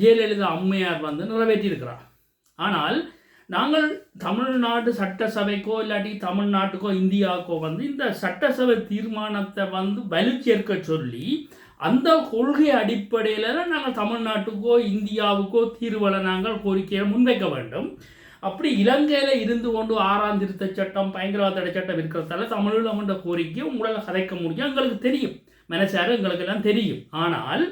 ஜெயலலிதா அம்மையார் வந்து நிறைவேற்றியிருக்கிறார். ஆனால் நாங்கள் தமிழ்நாடு சட்டசபைக்கோ இல்லாட்டி தமிழ்நாட்டுக்கோ இந்தியாவுக்கோ வந்து இந்த சட்டசபை தீர்மானத்தை வந்து வலு சேர்க்க சொல்லி அந்த கொள்கை அடிப்படையில் தான் நாங்கள் தமிழ்நாட்டுக்கோ இந்தியாவுக்கோ தீர்வலை நாங்கள் கோரிக்கையை முன்வைக்க வேண்டும். அப்படி இலங்கையில் இருந்து கொண்டு ஆறாம் திருத்த சட்டம் பயங்கரவாத தடை சட்டம் இருக்கிறதால தமிழில் கொண்ட கோரிக்கையை உங்களால் கதைக்க முடியும். எங்களுக்கு தெரியும். மனசார எங்களுக்கு எல்லாம் தெரியும். ஆனால்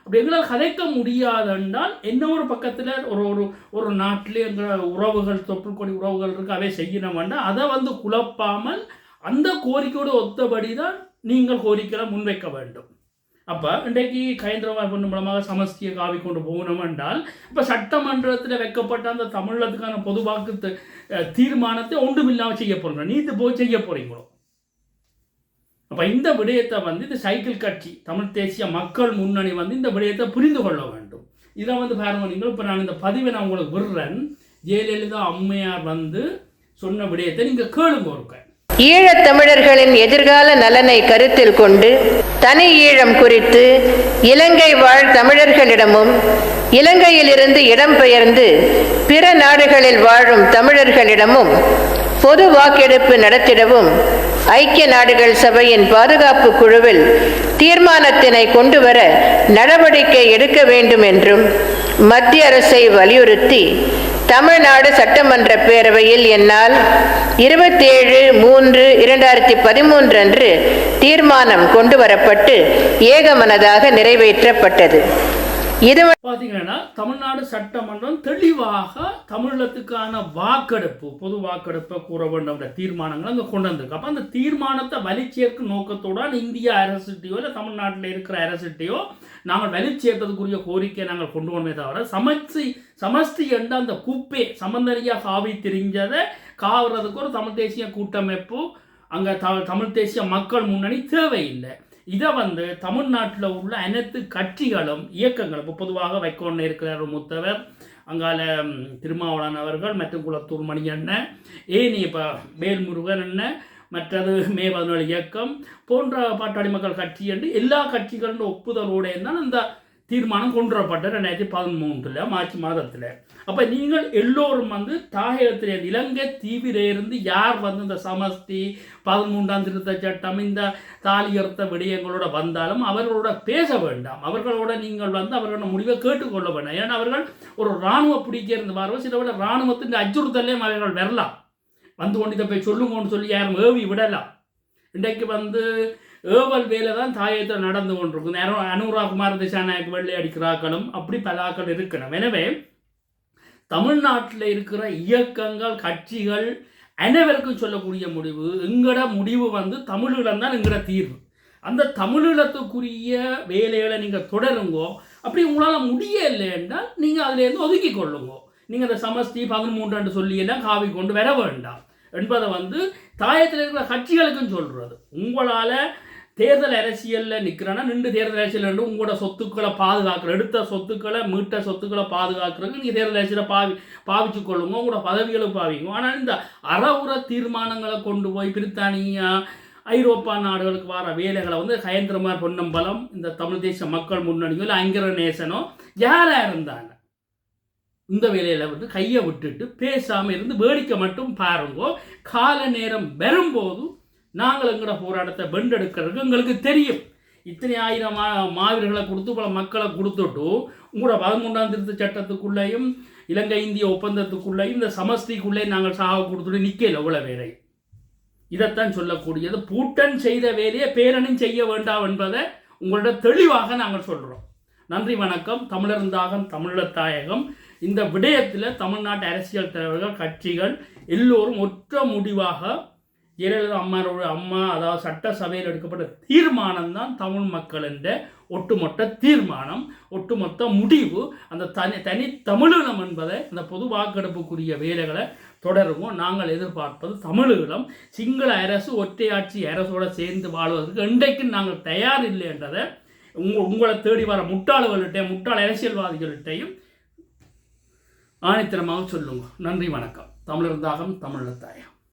அப்படி எங்களால் கதைக்க முடியாதென்றால் என்ன ஒரு பக்கத்தில் ஒரு ஒரு ஒரு நாட்டிலே எங்கள் உறவுகள் தொப்புள்கொடி உறவுகள் இருக்கு அதை செய்யணும் வேண்டாம் அதை வந்து குழப்பாமல் அந்த கோரிக்கையோடு ஒத்தபடி தான் நீங்கள் கோரிக்கைகளை முன்வைக்க வேண்டும். அப்போ இன்றைக்கு கயந்திரவாய் பொண்ணு மூலமாக சமஸ்தியை காவி கொண்டு போகணும் என்றால் இப்போ சட்டமன்றத்தில் வைக்கப்பட்ட அந்த தமிழத்துக்கான பொதுவாக்கு த- தீர்மானத்தை ஒன்றுமில்லாமல் செய்ய போகிறோம் நீத்து போய் செய்ய போகிறீங்களோ அப்போ இந்த விடயத்தை வந்து இந்த சைக்கிள் கட்சி தமிழ் தேசிய மக்கள் முன்னணி வந்து இந்த விடயத்தை புரிந்து கொள்ள வேண்டும். இதை வந்து பாருங்க நீங்கள் இப்போ நான் இந்த பதிவை நான் உங்களுக்கு விடுறேன். ஜெயலலிதா அம்மையார் வந்து சொன்ன விடயத்தை நீங்கள் கேளுங்க ஒருக்க ஈழத் தமிழர்களின் எதிர்கால நலனை கருத்தில் கொண்டு தனி ஈழம் குறித்து இலங்கை வாழ் தமிழர்களிடமும் இலங்கையிலிருந்து இடம்பெயர்ந்து பிற நாடுகளில் வாழும் தமிழர்களிடமும் பொது வாக்கெடுப்பு நடத்திடவும் ஐக்கிய நாடுகள் சபையின் பாதுகாப்பு குழுவில் தீர்மானத்தினை கொண்டுவர நடவடிக்கை எடுக்க வேண்டும் என்றும் மத்திய அரசை வலியுறுத்தி தமிழ்நாடு சட்டமன்ற பேரவையில் என்னால் இருபத்தேழு மூன்று இரண்டாயிரத்தி பதிமூன்று அன்று தீர்மானம் கொண்டு வரப்பட்டு ஏகமனதாக நிறைவேற்றப்பட்டது. இது பார்த்தீங்கன்னா தமிழ்நாடு சட்டமன்றம் தெளிவாக தமிழத்துக்கான வாக்கெடுப்பு பொது வாக்கெடுப்பை கூற வேண்டும் தீர்மானங்களை அங்கே கொண்டு வந்திருக்கு. அப்போ அந்த தீர்மானத்தை வலிச்சேர்க்கும் நோக்கத்தோட இந்திய அரசுகிட்டையோ இல்லை தமிழ்நாட்டில் இருக்கிற அரசுகிட்டையோ நாங்கள் வலிச்சேர்த்ததுக்குரிய கோரிக்கையை நாங்கள் கொண்டு வந்தே தவிர சமஸ்தி சமஸ்தி என்ற அந்த குப்பே சமந்தரியாக காவி தெரிஞ்சதை காவறதுக்கு ஒரு தமிழ் தேசிய கூட்டமைப்பு அங்கே த தமிழ் தேசிய மக்கள் முன்னணி தேவையில்லை. இதை வந்து தமிழ்நாட்டில் உள்ள அனைத்து கட்சிகளும் இயக்கங்களும் இப்போ பொதுவாக வைக்கோன்னு இருக்கிறார் முத்தவர் அங்கால ம், திருமாவளவன் அவர்கள் மற்றும் குளத்தூர் மணி அண்ணன் ஏனி இப்போ வேல்முருகன் அண்ணன் மற்றது மே பதினேழு இயக்கம் போன்ற பாட்டாளி மக்கள் கட்சி என்று எல்லா கட்சிகளின் ஒப்புதலோடு தான் அந்த தீர்மானம் கொண்டு வரப்பட்ட ரெண்டாயிரத்தி பதிமூன்றில் மார்ச் மாதத்தில். அப்போ நீங்கள் எல்லோரும் வந்து தாயகத்தில் இலங்கை தீவிலிருந்து யார் வந்து இந்த சமஸ்தி பதிமூன்றாம் திருத்த சட்டம் இந்த தாலியர்த்த விடயங்களோட வந்தாலும் அவர்களோட பேச வேண்டாம். அவர்களோட நீங்கள் வந்து அவர்களோட முடிவை கேட்டுக்கொள்ள வேண்டாம். ஏன்னா அவர்கள் ஒரு இராணுவ பிடிக்க இருந்து பாருவோம் சில விட இராணுவத்தின் அச்சுறுத்தலையும் அவர்கள் வரலாம். வந்து கொண்டு இதை போய் சொல்லுங்கன்னு சொல்லி யாரும் ஏவி விடலாம். இன்றைக்கு வந்து ஏவல் வேலை தான் தாயத்தில் நடந்து கொண்டிருக்கும். நேரம் அனுரா குமார் திசாநாயக் வெள்ளை அடிக்கிறாக்களும் அப்படி பலாக்கள் இருக்கணும் எனவே தமிழ்நாட்டில் இருக்கிற இயக்கங்கள் கட்சிகள் அனைவருக்கும் சொல்லக்கூடிய முடிவு எங்கட முடிவு வந்து தமிழீழம் தான் எங்கட தீர்வு. அந்த தமிழீழத்துக்குரிய வேலைகளை நீங்கள் தொடருங்கோ அப்படி உங்களால் முடியலை என்றால் நீங்கள் அதுலேருந்து ஒதுக்கி கொள்ளுங்கோ. நீங்கள் அந்த சமஸ்தி பதிமூன்றாண்டு சொல்லியெல்லாம் காவி கொண்டு வர வேண்டாம். என்பதை வந்து தாயத்தில் இருக்கிற கட்சிகளுக்கும் சொல்கிறது உங்களால் தேர்தல் அரசியலில் நிற்கிறேன்னா நின்று தேர்தல் அரசியல் நின்று உங்களோட சொத்துக்களை பாதுகாக்கிற எடுத்த சொத்துக்களை மீட்ட சொத்துக்களை பாதுகாக்கிறதுக்கு நீங்கள் தேர்தல் அரசியலை பாவி பாவிச்சு கொள்ளுங்க. உங்களோட பதவிகளை பாவிங்க. ஆனால் இந்த அறவுற தீர்மானங்களை கொண்டு போய் பிரித்தானியா ஐரோப்பா நாடுகளுக்கு வர வேலைகளை வந்து ஹயந்திரமார் பொன்னம்பலம் இந்த தமிழ் தேச மக்கள் முன்னணியோ இல்லை ஐங்கர நேசனோ யாராக இருந்தாங்க? இந்த வேலையில் வந்து கையை விட்டுட்டு பேசாமல் இருந்து வேடிக்கை மட்டும் பாருங்கோ. கால நேரம் வரும்போது நாங்கள் எங்களோட போராட்டத்தை வெண்டெடுக்கிறதுக்கு எங்களுக்கு தெரியும். இத்தனை ஆயிரம் மா மாவீரர்களை கொடுத்து பல மக்களை கொடுத்துட்டு உங்களோட பதிமூன்றாம் திருத்த சட்டத்துக்குள்ளேயும் இலங்கை இந்திய ஒப்பந்தத்துக்குள்ளேயும் இந்த சமஸ்திக்குள்ளே நாங்கள் சாக கொடுத்துட்டு நிற்கல இவ்வளோ வேலை இதைத்தான் சொல்லக்கூடியது. பூட்டன் செய்த வேலையை பேரனும் செய்ய வேண்டாம் என்பதை உங்களோட தெளிவாக நாங்கள் சொல்கிறோம் நன்றி வணக்கம். தமிழர்ந்தாகம் தமிழர் தாயகம். இந்த விடயத்தில் தமிழ்நாட்டு அரசியல் தலைவர்கள் கட்சிகள் எல்லோரும் ஒற்ற முடிவாக ஜெயலலிதா அம்மாரோட அம்மா அதாவது சட்டசபையில் எடுக்கப்பட்ட தீர்மானம் தான் தமிழ் மக்கள் என்ற ஒட்டுமொத்த தீர்மானம் ஒட்டுமொத்த முடிவு. அந்த தனி தனி தமிழீழம் என்பதை இந்த பொது வாக்கெடுப்புக்குரிய வேலைகளை தொடருவோம். நாங்கள் எதிர்பார்ப்பது தமிழீழம். சிங்கள அரசு ஒற்றையாட்சி அரசோடு சேர்ந்து வாழ்வதற்கு இன்றைக்கு நாங்கள் தயார் இல்லை என்றதை உங்க உங்களை தேடி வர முட்டாளர்கள்ட்டையும் முட்டாள் அரசியல்வாதிகள்கிட்டையும் ஆணித்தரமாக சொல்லுங்க. நன்றி வணக்கம். தமிழர் தாகம் தமிழர் தாயம்.